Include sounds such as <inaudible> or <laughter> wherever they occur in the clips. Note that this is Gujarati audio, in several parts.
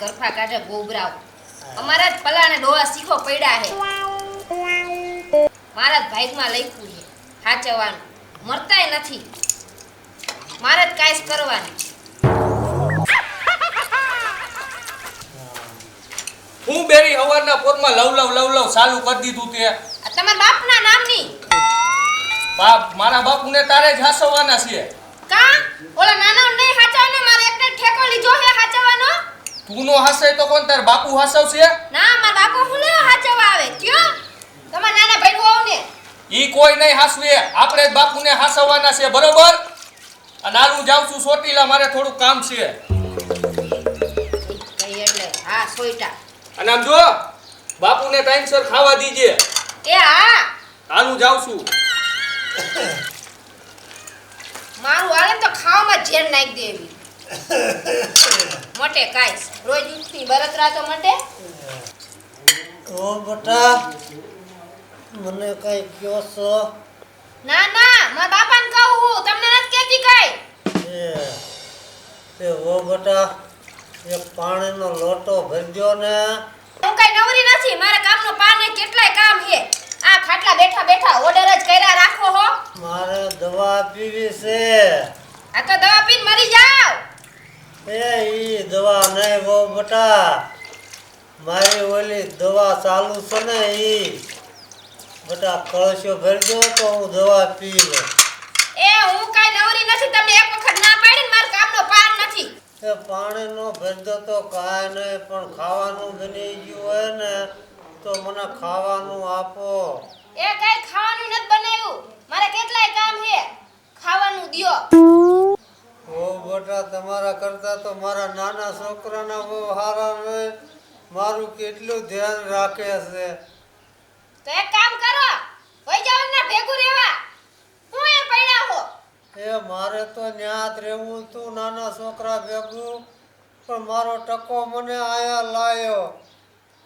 ગરફા કાઢે ગોબરાઓ. અમારા જ પલાને ડોવા શીખો પડ્યા હે. મારા જ ભાગમાં લખ્યું છે સાચવવાનું મરતાય નથી. મારે જ કાંઈ કરવાનું. હું બેરી હવારના પોરમાં લવ લવ લવ લવ ચાલુ કરી દીધું તે. તમારા બાપના નામની? બાપ મારા બાપુને તારે જ હાસવવાના છે કા? ઓલા નાના નહીં હાચવને મારે એકને ઠેકો લીધો હે તું નો હાસે તો કોણ? તાર બાપુ હાસવશે? ના માર બાપુ હું લેવા હાચવવા આવે. કયો? તમાર નાના ભાઈ હોવ ને ઈ કોઈ નહીં હાસવે. આપણે જ બાપુને હાસવવાના છે બરોબર? અને હાલ હું જાઉં છું સોટીલા મારે થોડું કામ છે. એટલે? હા સોઈટા અને આમ જો બાપુને ટાઈમસર ખાવા દીજે. એ હા. હાલ હું જાઉં છું. મારું હાલે તો ખાવામાં ઝેર નાખી દેવી મોટે કાઈસ રોજ ઉઠતી બરતરા તો મટે? ઓ બટા મને કઈ કયો છો? ના ના મારા બાપાને કહું હું તમને નથી કહેતી કઈ? એ ઓ બટા એક પાણીનો લોટો ભરજો ને. હું કઈ નવરી નથી મારા કામનો પાને કેટલાય કામ છે. આ ખાટલા બેઠા બેઠા ઓર્ડર જ કર્યા રાખો હો. મારે દવા પીવી છે. આ તો દવા પીને મરી જાવ. એ ઈ દવા નહીં ઓ બટા. મારી ઓલી દવા ચાલુ છે ને ઈ. બટા કળશો ભરજો તો હું દવા પી લઉં એ હું કઈ નવરી નથી તમે એક વખત ના પાડી ને મારા કામનો પાર નથી. એ પાણીનો ભરજો તો કાંઈ નહીં પણ ખાવાનું બની ગયું હોય ને તો મને ખાવાનું આપો. એ કઈ ખાવાનું નથી બનાવ્યું. મારે કેટલાય કામ છે. ખાવાનું દ્યો. ઓ બેટા તમારા કરતા તો મારા નાના છોકરાના બહુ હારા રહે મારું કેટલું ધ્યાન રાખે છે. તો એક કામ કરો વઈ જાવ ના ભેગું રહેવા. હું એ પૈણા હો એ મારે તો ન્યાત રહેવું તું નાના છોકરા ભેગું. પણ મારો ટકો મને આયા લાયો.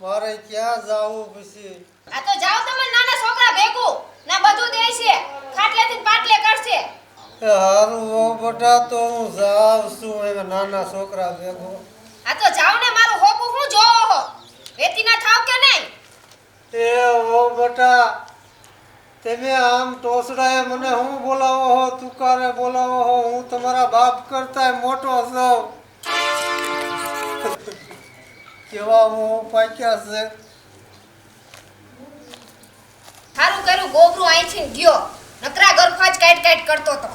મારે ક્યાં જાવું પછી? આ તો જાવ તમે નાના છોકરા ભેગું. ના બધું દે છે ખાટલેથી પાટલે કરશે. હારું ઓ બેટા તો હું જાઉં છું. એ નાના છોકરા ભેગો. આ તો જાવ ને મારું હોકું હું જોવો. હો વેતી ના થાવ કે નહીં? એ ઓ બટા તમે આમ ટોસડાએ મને હું બોલાવો હો તુકારે બોલાવો હો? હું તમારા બાપ કરતા મોટો છું. કેવા હું પાક્યા છે? સારું કર્યું ગોબરું અહીંથી ગયો. નકરા ગરફા જ કાઈટ કાઈટ કરતો તો.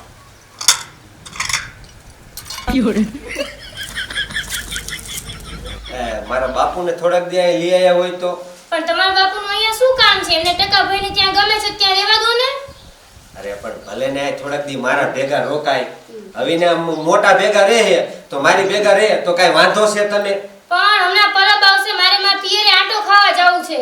મારા બાપુને થોડાક દી લઈ આવ્યા હોય તો? પણ તમારા બાપુનું અહીંયા શું કામ છે? એમને ટકા ભાઈને ત્યાં ગમે છે ત્યાં રહેવા દો ને. અરે પણ ભલે ને થોડાક દી મારા ભેગા રોકાય. હવે ને મોટા ભેગા રહે તો મારી ભેગા રહે તો કાઈ વાંધો છે તને? પણ હમણાં પરબ આવશે મારે માં પિયરે આંટો ખાવા જવું છે.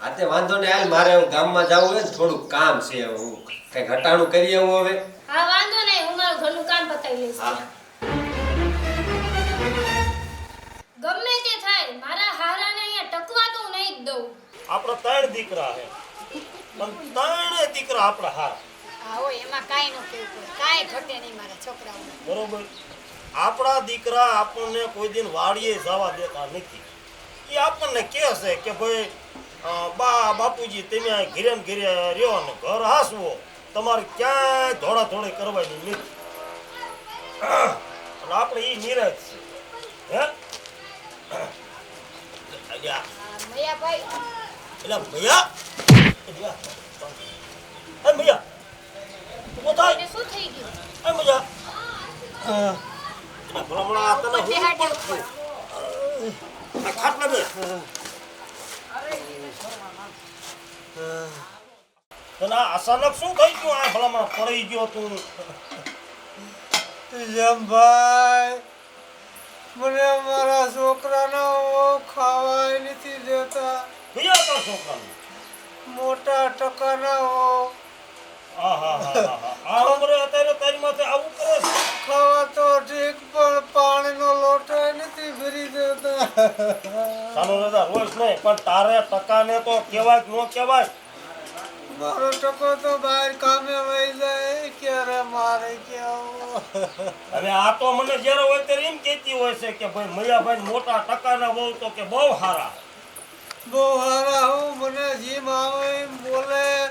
આતે વાંધો ને હાલ મારે ગામમાં જવું હોય ને થોડુંક કામ છે હું. કઈ ઘટાડું કરી આવું હવે? હા વાંધો નહીં હું મારું ઘરનું કામ પતાવી લઈશ. હા. ગમે તે થાય મારા હારાને અહીંયા ટકવા તો નહીં જ દઉં. આપણા ત્રણ દીકરા છે. પણ ત્રણે દીકરા આપણા હાર. આવો એમાં કાઈ ન કેવું પડે. કાઈ ઘટે નહીં મારા છોકરાઓને. બરોબર? આપણા દીકરા આપણને કોઈ દિન વાડીએ જવા દેતા નથી. એ આપણને કહે છે કે ભાઈ બા બાપુજી તમે આ ઘીરે ઘીરે રહ્યો ને ઘર હાસવો. તમારે ક્યાંય ધોળા ધોળે કરવાની નથી. અને આપણે એ નિરાશ છે. અચાનક શું થઈ ગયું? આ ભલામણ પડી ગયો તું. જમભાઈ મને મારા છોકરાના ખાવાય નથી દેતા. ભૈયા તો છોકરાનું? મોટા ટકાના હા આ ઉંમરે અત્યારે તારી માથે આવું કરે છે? ખાવા તો ઠીક પણ પાણીનો લોટો નથી ભરી દેતા. સાનો દાદા રોજ નહીં પણ તારે ટકાને તો કહેવાય ન કહેવાય? મારો ટકો તો બહાર કામે વહી જાય. મારે કેવું? હવે આ તો મને જ્યારે હોય ત્યારે એમ કહેતી હોય છે કે ભાઈ મૈયાભાઈ મોટા ટકાના બહુ તો કે બહુ સારા બહુ હારા હું મને જીમ આવે એમ બોલે.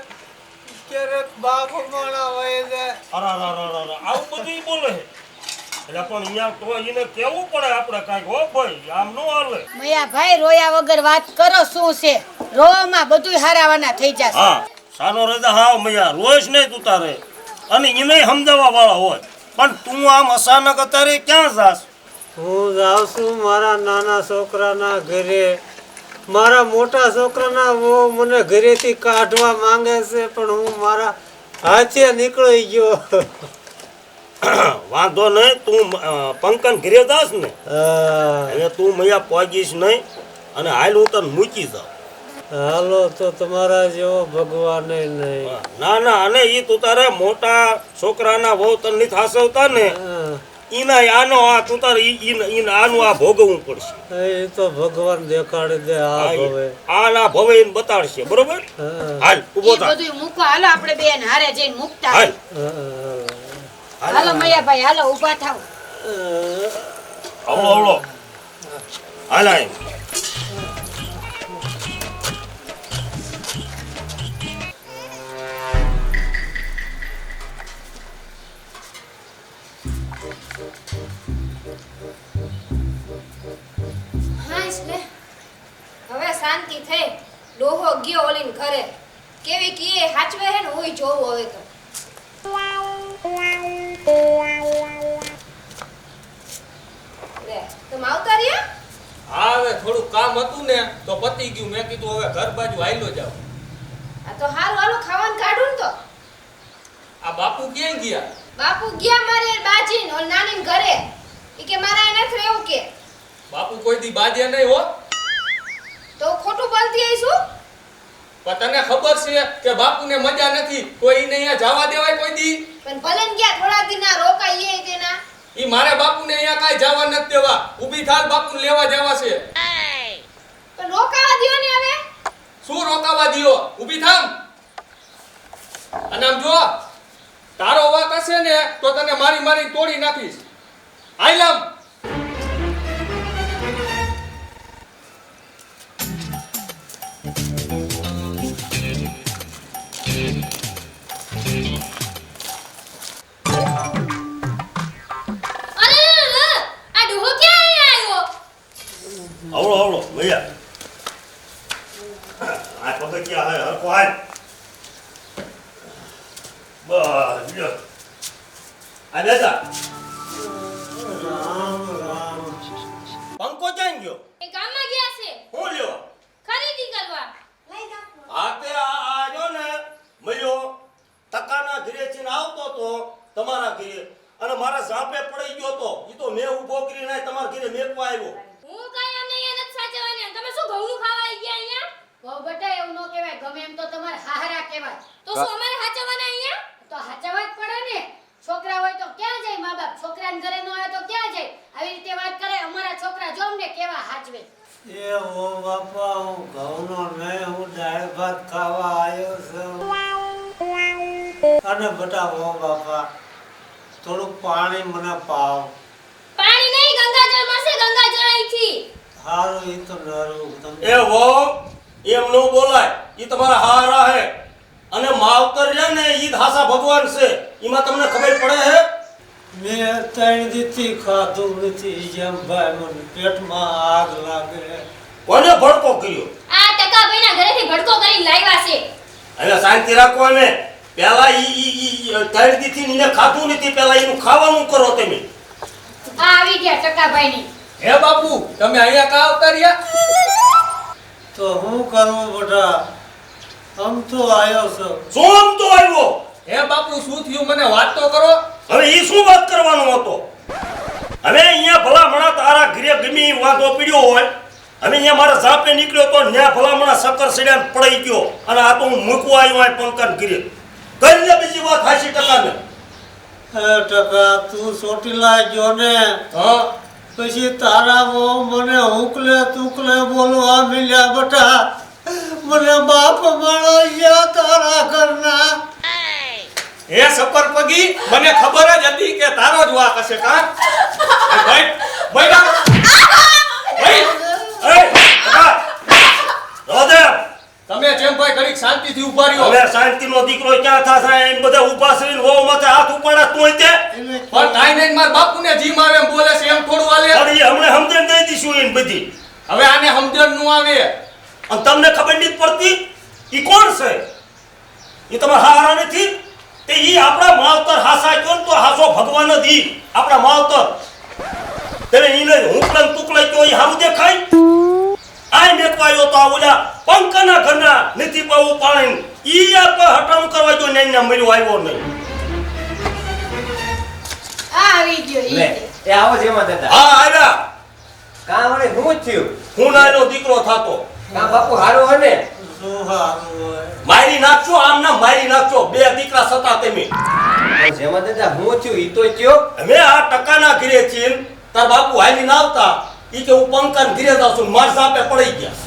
ક્યારેક બાપ માણા હોય જાય. અરે અરે અરે અરે અરે, આવું બધું બોલે એટલે પણ અહીંયા તો એને કેવું પડે આપણે કાંઈક હો ભાઈ આમ નો હાલે. મયા ભાઈ રોયા વગર વાત કરો શું છે? રોવામાં બધુંય હારાવાના થઈ જશે. હા સાનો રજા હા મૈયા રોઈશ નહીં તું તારે અને એને સમજાવવા વાળા હોય. પણ તું આમ અચાનક અત્યારે ક્યાં જાસ હું જાઉં છું મારા નાના છોકરાના ઘરે. મારા મોટા છોકરાના બહુ મને ઘરેથી કાઢવા માંગે છે પણ હું મારા હાથે નીકળી ગયો. <coughs> વાંધો નહીં તું પંકન ઘરે જાસ ને? હવે તું મૈયા પહોંચીશ નહીં અને હાલ હું તને મૂકી જાઉં. હાલો તો તમારા જેવો ભગવાન નહીં. ના ના અને ઈ તું તારે મોટા છોકરાના વહુ તને નથી હાસવતા ને ઈના આનો આ તું તારે ઈ- ઈને- આનું આ ભોગવવું પડશે. એ તો ભગવાન દેખાડી દે આ આ ના આના ભવે એને બતાડશે બરોબર? હાલ ઊભો થા. બધું મૂકો. હાલો આપણે બેન હારે જઈને મૂકતા હાલ. હાલો મયા ભાઈ હાલો ઊભા થાવ. આવડો આવડો. હાલ આય ડોહો ગયો ઓલીન ઘરે. કેવી કીએ હાચવે હે ને હુંય જોવું હવે તો. લે તમે આવતા રહ્યા? હા હવે થોડું કામ હતું ને તો પતી ગયું. મેં કીધું હવે ઘર બાજુ આયલો જાવ આ તો હારું હારું ખાવાનું કાઢું ને તો. આ બાપુ ક્યાં ગયા? બાપુ ગયા મારે બાજીન ઓલ નાની ઘરે. ઈ કે મારા એને રહેવું કે. બાપુ કોઈ દી બાજે નહીં હો તો ખોટું બોલતી આવીશું પણ તને ખબર છે કે બાપુને મજા નથી કોઈ ઈને અહીંયા જવા દેવાય કોઈ દી? પણ ભલે ને ગયા થોડા દિન ના રોકાઈએ તેના. ઈ મારે બાપુને અહીંયા કાઈ જવા નથી દેવા. ઊભી થાલ આવડો આવડો આ પગથિયા હે હરખો હાલ બસ લ્યો આ બેટા રામ રામ પંકો ક્યાં ગયો એ ગામમાં ગયા છે હું લ્યો ખરીદી કરવા આ તે આ આ જો ને મયો તકાના ઘરેથી ને આવતો તો તમારા ઘરે અને મારા સાપે પડી ગયો તો એ તો મેં ઊભો કરી નાય તમારા ઘરે મેકવા આવ્યો હું કાંઈ અમને અહીંયા નથી સાચવવાની તમે શું ઘઉં ખાવા આવી ગયા અહીંયા બહુ બટા એવું ન કહેવાય ગમે એમ તો તમારે હારા કહેવાય તો શું અમારે સાચવવાના અહીંયા? તો હાચવા જ પડે ને. છોકરા હોય તો ક્યાં જાય મા બાપ? છોકરાને ઘરે ન હોય તો ક્યાં જાય? આવી રીતે વાત કરે અમારા છોકરા જો ને કેવા હાચવે. એ ઓ બાપા હું ઘઉંનો નહીં હું દાળ ભાત ખાવા આવ્યો છું. અને બટા ઓ બાપા થોડુંક પાણી મને પાવ. પાણી નહીં ગંગાજળ મળશે ગંગાજળ અહીંથી. સારું એ તો નરું. એ વો એમ નો બોલાય એ તમારા હારા હે. અને માવતર છે ને ઈ હાસા ભગવાન છે. એમાં તમને ખબર પડે હે? મેં ત્રણ દીથી ખાધું નથી જેમ ભાઈ મને પેટમાં આગ લાગે. કોને ભડકો કર્યો? આ ટકાભાઈના ઘરેથી ભડકો કરી લાવ્યા છે. હવે શાંતિ રાખો અને પેલા ઈ ઈ ઈ ત્રણ દીથી નીને ખાધું નથી પેલા એનું ખાવાનું કરો તમે. આ આવી ગયા ટકાભાઈની હે બાપુ તમે અહીંયા કા આવતા રહ્યા તો હું કરું બટા આમ તો આવ્યો છું. શું આમ તો આવ્યો. હે બાપુ શું થયું? મને વાત તો કરો. હવે ઈ શું વાત કરવાનો હતો? હવે અહીંયા ભલામણા તારા ઘરે ગમી વાંધો પીડ્યો હોય. હવે અહીંયા મારા સાપે નીકળ્યો તો ન્યા ભલામણા શક્કર સડ્યા પડી ગયો. અને આ તો હું મૂકવા આવ્યો હોય પંકન ઘરે. કઈ લે બીજી વાત હાસી ટકા ને ટકા તું ચોટીલા ગયો ને? હા. પછી તારા મને હુકલે તુકલે બોલવા મિલ્યા બટા. મને બાપ મળો ગયા તારા ઘરના. હે સપર પગી મને ખબર જ હતી કે તારો જ વાક હશે કા? ભાઈ ભાઈ ના ભાઈ રોદેવ તમે જેમ ભાઈ ઘડીક શાંતિથી ઊભા રહ્યો. હવે શાંતિનો દીકરો ક્યાં થાશે? એમ બધા ઊભા થઈને વહુ માથે હાથ ઉપાડા તોય તે. પણ મારા બાપુને જીમ આવે એમ બોલે છે એમ થોડું હાલે. એ હમણે સમજણ દઈ દઈશું એને બધી. હવે આને સમજણ ન આવે. અને તમને ખબર નથી પડતી એ કોણ છે? એ તમારા હારા નથી? તે એ આપણા માવતર હાસા કયો ને તો હાસો ભગવાન જ ઈ આપણા માવતર. તમે ઈને હુકલન તુકલાઈ કયો એ હારું દેખાય? આય મેકવાયો તો આ ઓલા પંકના ઘરના નથી પાવું પાણી. ઈ આપ હટાણું કરવા જો ને એના મર્યો આવ્યો નહીં. આ આવી ગયો ઈ. એ આવો જેમાં દાદા. હા આવ્યા કામ હું થયું? હું નાનો દીકરો થાતો. કાં બાપુ હારો હે ને? શું હારું હોય? મારી નાખજો આમ ના મારી નાખજો. બે દીકરા સતા તમે જેમાં દાદા હું થયું ઈ તો કયો અમે આ ટકાના ઘરે છીએ. તાર બાપુ હાલીને આવતા. ઈ કે હું પંકન ઘરે જાઉં છું. માર સાપે પડી ગયા.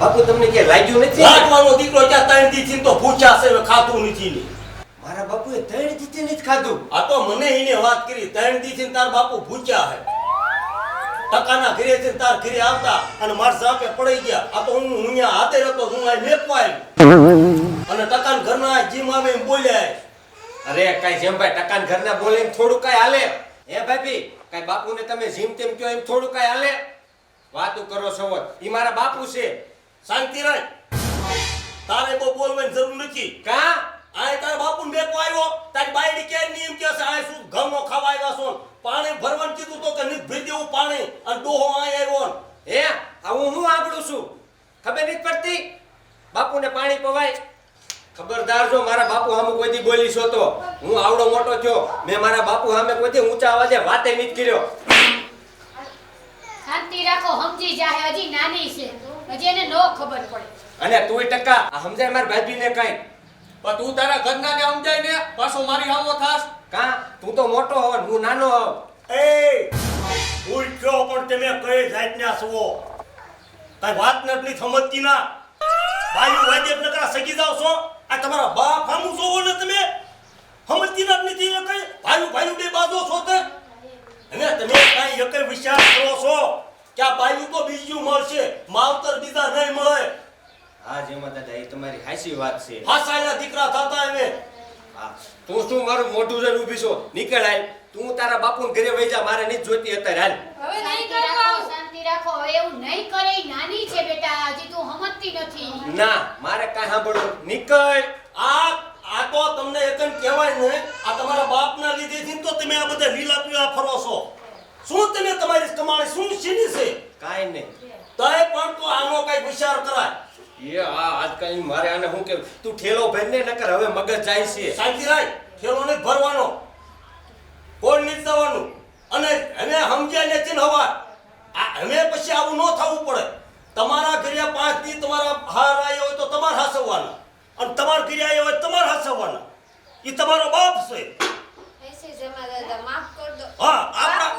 બાપુ તમને કે લાગ્યું નથી? લાગવાનો દીકરો ત્યાં ત્રણ દી થી તો ભૂખ્યા છે ખાતું નથી ને મારા બાપુએ ત્રણ દીધી નથી ખાધું. આ તો મને એને વાત કરી. ત્રણ દી થી તાર બાપુ ભૂખ્યા હે ટકાના ઘરે છે તાર ઘરે આવતા અને માર સાપે પડી ગયા. આ તો હું હું અહીંયા હાથે રહેતો હું આ મેપવાય અને ટકાન ઘરના જીમ આવે એમ બોલ્યા અરે કઈ જેમભાઈ ટકાન ઘરના બોલે એમ થોડું કઈ હાલે. હે ભાઈ કઈ બાપુને તમે જીમ તેમ કયો એમ થોડું કઈ હાલે? વાતું કરો છો ઈ મારા બાપુ છે. શાંતિ રાખ. તારે બહુ બોલવાની જરૂર નથી. કા? આય તારા બાપુ મેકો આવ્યો. તારી બાયડી કે નિયમ કે છે આય શું ઘમો ખાવા આવ્યા છો? પાણી ભરવાનું કીધું તો કે નથી ભરી દેવું પાણી અને ડોહો આય આવ્યો હે આ હું હું આંબળું છું? ખબર નથી પડતી? બાપુને પાણી પવાય? ખબરદાર જો મારા બાપુ સામે કોઈ દી બોલી છો તો હું આવડો મોટો થયો. મેં મારા બાપુ સામે કોઈ દી ઊંચા અવાજે વાતે નથી કર્યો. શાંતિ રાખો સમજી જાહે હજી નાની છે. હજી એને નો ખબર પડે. અને તુંય ટકા આ સમજાય મારા ભાભીને કઈ? પણ તું તારા ઘરના ને સમજાય ને પાછો મારી હામો થાસ કા? તું તો મોટો હોવ હું નાનો હોવ એ ભૂલ થયો પણ તમે કઈ જાતના છો? કઈ વાત નથી સમજતી ના. બાયું વાજે નકરા સગી જાવ છો? આ તમારા બાપ હામું છો ને તમે? સમજતી ના નથી એ કઈ? ભાઈ ભાઈ બે બાજુ છો તે? અને તમે કઈ એક વિચાર કરો છો? કે આ બાયું તો બીજું મળશે માવતર બીજા નહીં મળે. હા જેમાં દાદા એ તમારી હાસી વાત છે. હાસાના દીકરા થતા હવે તું શું મારું મોઢું જઈને ઊભી છો? નીકળ આય તું તારા બાપુને ઘરે વઈ જા મારે નહીં જોતી અત્યારે હાલ. હવે નહીં શાંતિ કરવા રાખો શાંતિ રાખો. હવે એવું નહીં કરે નાની છે બેટા હજી તું સમજતી નથી. ના મારે કાંઈ સાંભળવું નીકળ. આ આ તો તમને એકન કહેવાય ને આ તમારા બાપના લીધે થી તો તમે આ બધા લીલા પીળા ફરો છો. શું તમે તમારી કમાણી શું છીની છે? કાંઈ નહીં. તય પણ તો આનો કઈ વિચાર કરાય. એ આ આજકાલ મારે આને હું કે તું ઠેલો ભરને નકર હવે મગજ જાય છે. શાંતિ ઠેલો ખેલો ભરવાનો. કોણ નહીં જવાનું? અને એને સમજ્યા નથી ને હવા હવે પછી આવું ન થવું પડે. તમારા ઘરે પાંચ દી તમારા હાર આવ્યો હોય તો તમારે હાસવવાના. અને તમારા ઘરે આવ્યો હોય તમારે હાસવવાના. એ તમારો બાપ છે. એસે જમા દાદા માફ કર દો. હા આપણા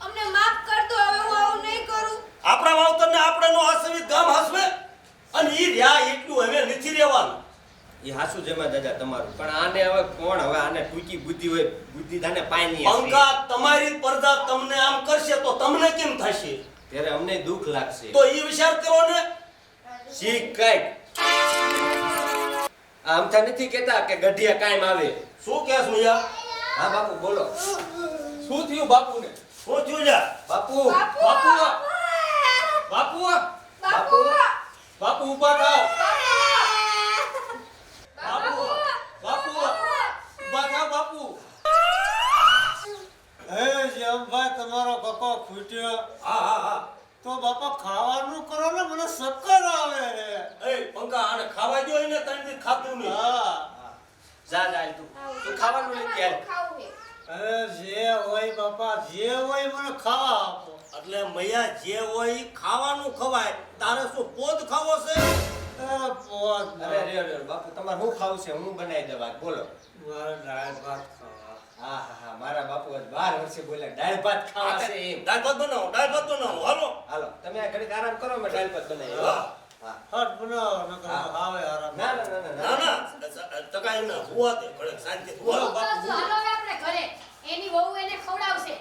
અમને માફ કર દો હવે હું આવું નહીં કરું. આપણા માવતરને આપણે નો હસવી ગામ હસવે? અને એ રહ્યા એટલું હવે નથી રહેવાનું. એ હાસુ જેમાં દાદા તમારું. પણ આને હવે કોણ હવે આને ટૂંકી બુદ્ધિ હોય બુદ્ધિ તાને પાય નહીં. પંકા તમારી પરદા તમને આમ કરશે તો તમને કેમ થશે? ત્યારે અમને દુઃખ લાગશે. તો એ વિચાર કરો ને. શીખ કઈ આમથા નથી કેતા કે ગઢિયા કાયમ આવે. શું કે છું યાર હા બાપુ બોલો. શું થયું બાપુને? શું થયું જા? બાપુ. બાપુ બાપુ બાપુ બાપુ ઊભા થાવ બાપુ બાપુ ઊભા થાવ બાપુ. હે શ્યામભાઈ તમારો બાપા ખૂટ્યો હા હા હા. તો બાપા ખાવાનું કરો ને મને શક્કર આવે રે. એ પંકા આને ખાવા દો એને તને ખાતું નહીં. હા. જા જા તું. તું ખાવાનું લઈ કે અરે જે હોય બાપા જે હોય મને ખાવા આપો. એટલે મૈયા જે હોય ખાવાનું ખવાય. તારે શું પોદ ખાવો છે? એ પોત અરે રે રે બાપુ તમારે શું ખાવું છે? હું બનાવી દેવા બોલો. મારે દાળ ભાત ખાવા. હા હા હા મારા બાપુ આજ બાર વર્ષે બોલ્યા દાળ ભાત ખાવા છે એમ. દાળ ભાત બનાવો દાળ ભાત બનાવો. હાલો. હાલો તમે આ ઘડીક આરામ કરો મેં દાળ ભાત બનાવી હા. હટ બનાવો નકર આવે આરામ ના ના ના ના ના ના. ટકા હુવા દે ઘડીક શાંતિ હુવા દે. હાલો આપણે ઘરે. એની વહુ એને ખવડાવશે.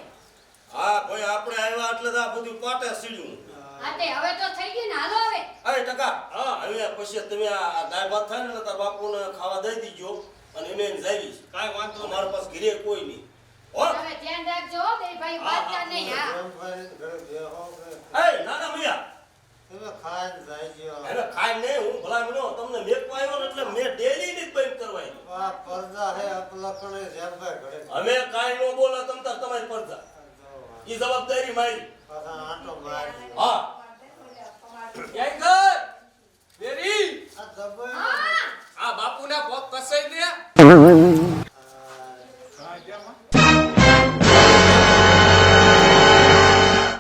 હા ભાઈ આપણે આવ્યા એટલે તો આ બધું પાટે સીડ્યું. હા. હવે તો થઈ ગયું ને હાલો હવે. અરે ટકા હા. હવે પછી તમે આ આ દાળ ભાત થાય ને તાર બાપુને ખાવા દઈ દીજો અને એને કાંઈ વાંધો નહીં. અમારા પાસે ઘરે કોઈ નહીં. હવે ધ્યાન રાખજો બે ભાઈ વાંચતા નહીં હા એમ કરીને ઘરે બેહો કે એ નાના મૈયા તમે ખાઈને જાય ગયો હવે ખાઈ નહીં હું ભલા મિનો તમને મેકવા આવ્યો ને એટલે મેં ડેલી ની જ બંધ કરવાય આ પડદા હે અપલખણે જેમભાઈ ઘડે અમે કાંઈ ન બોલો તમ તાર તમારી પડતા ઈ જવાબદારી મારી. હા. આ બાપુના ભોગ કસાઈ દે.